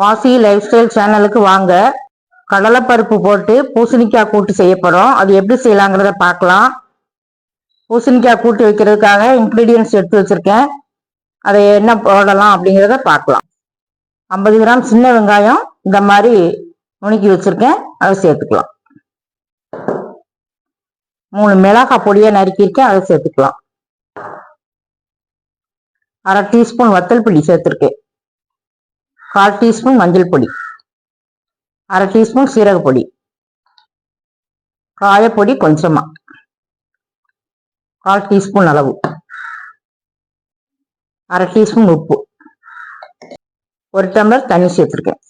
வாசி life style சேனலுக்கு வாங்க. கடலைப்பருப்பு போட்டு பூசணிக்காய் கூட்டு செய்யப்படும் அது எப்படி செய்யலாங்கிறத பார்க்கலாம். பூசணிக்காய் கூட்டு வைக்கிறதுக்காக இன்க்ரீடியன்ஸ் எடுத்து வச்சுருக்கேன். அதை என்ன போடலாம் அப்படிங்கிறத பார்க்கலாம். ஐம்பது கிராம் சின்ன வெங்காயம் இந்த மாதிரி நுணுக்கி வச்சுருக்கேன். அதை சேர்த்துக்கலாம். மூணு மிளகாய் பொடியை நறுக்கியிருக்கேன். அதை சேர்த்துக்கலாம். அரை டீஸ்பூன் வத்தல் பிடி சேர்த்துருக்கேன். கால் டீஸ்பூன் மஞ்சள் பொடி. அரை டீஸ்பூன் சீரக பொடி. காயப்பொடி கொஞ்சமா. கால் டீஸ்பூன் அளவு. அரை டீஸ்பூன் உப்பு. ஒரு டம்ளர் தண்ணி சேர்த்துருக்கேன்.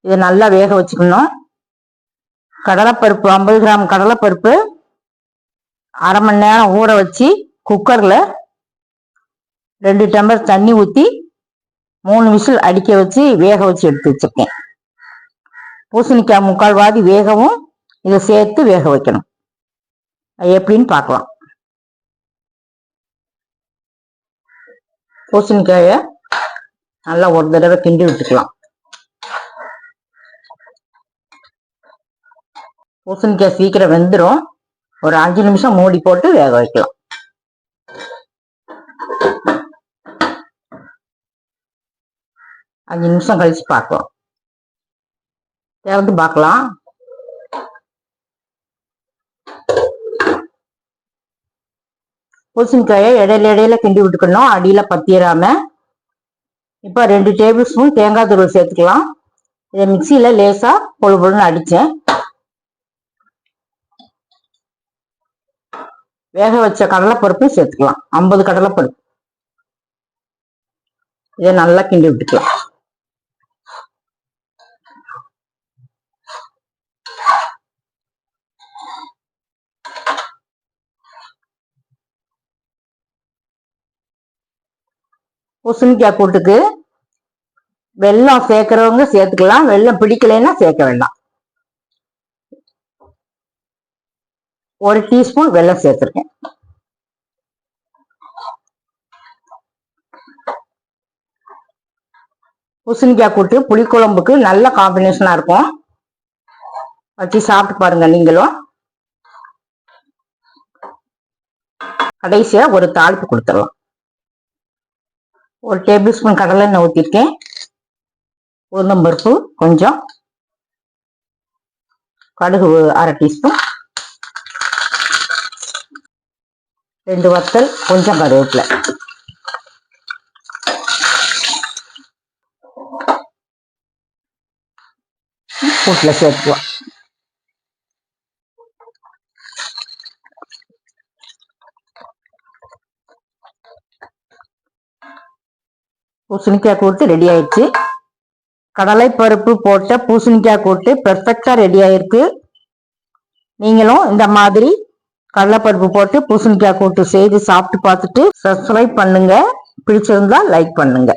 இதை நல்லா வேக வச்சுக்கணும். கடலைப்பருப்பு ஐம்பது கிராம் கடலைப்பருப்பு அரை மணி நேரம் ஊற வச்சு குக்கரில் ரெண்டு டம்ளர் தண்ணி ஊற்றி மூணு விசில் அடிக்க வச்சு வேக வச்சு எடுத்து வச்சிருக்கேன். பூசணிக்காய் முக்கால் வாதி வேகவும் இதை சேர்த்து வேக வைக்கணும். அது எப்படின்னு பார்க்கலாம். பூசணிக்காய நல்லா ஒரு தடவை கிண்டி விட்டுக்கலாம். பூசணிக்காய் சீக்கிரம் வெந்துடும் ஒரு அஞ்சு நிமிஷம் மூடி போட்டு வேக வைக்கலாம். அஞ்சு நிமிஷம் கழிச்சு பார்க்கலாம் திறந்து பார்க்கலாம் பூசணிக்காயை இடையில இடையில கிண்டி விட்டுக்கணும். அடியில பத்திராம. இப்போ ரெண்டு டேபிள் ஸ்பூன் தேங்காய் துருவல் சேர்த்துக்கலாம். இதை மிக்சியில லேசா பொழு பொழுன்னு அடிச்சேன். வேக வச்ச கடலைப்பருப்பும் சேர்த்துக்கலாம். ஐம்பது கடலைப்பருப்பு. இதை நல்லா கிண்டி விட்டுக்கலாம். பூசணிக்காய் கூட்டுக்கு வெள்ளம் சேர்க்கிறவங்க சேர்த்துக்கலாம். வெள்ளம் பிடிக்கலைன்னா சேர்க்க வேண்டாம். ஒரு டீஸ்பூன் வெள்ளம் சேர்த்துருக்கேன். பூசணிக்காய் கூட்டு புளிக்குழம்புக்கு நல்ல காம்பினேஷனாக இருக்கும். வச்சு சாப்பிட்டு பாருங்க நீங்களும். கடைசியாக ஒரு தாளிப்பு கொடுத்துடலாம். ஒரு டேபிள் ஸ்பூன் கடலை எண்ணெய் ஊற்றிருக்கேன் உளுந்தம்பருப்பு கொஞ்சம். கடுகு அரை டீஸ்பூன் ரெண்டு வத்தல் கொஞ்சம் கருவேப்பிலை. கூட்டில் சேர்த்துக்குவோம் பூசணிக்காய் கூட்டு ரெடி ஆயிடுச்சு. கடலை பருப்பு போட்ட பூசணிக்காய் கூட்டு பெர்ஃபெக்டாக ரெடி ஆயிருக்கு. நீங்களும் இந்த மாதிரி கடலைப்பருப்பு போட்டு பூசணிக்காய் கூட்டு செய்து சாப்பிட்டு பார்த்துட்டு சப்ஸ்கிரைப் பண்ணுங்க. பிடிச்சிருந்தா லைக் பண்ணுங்க.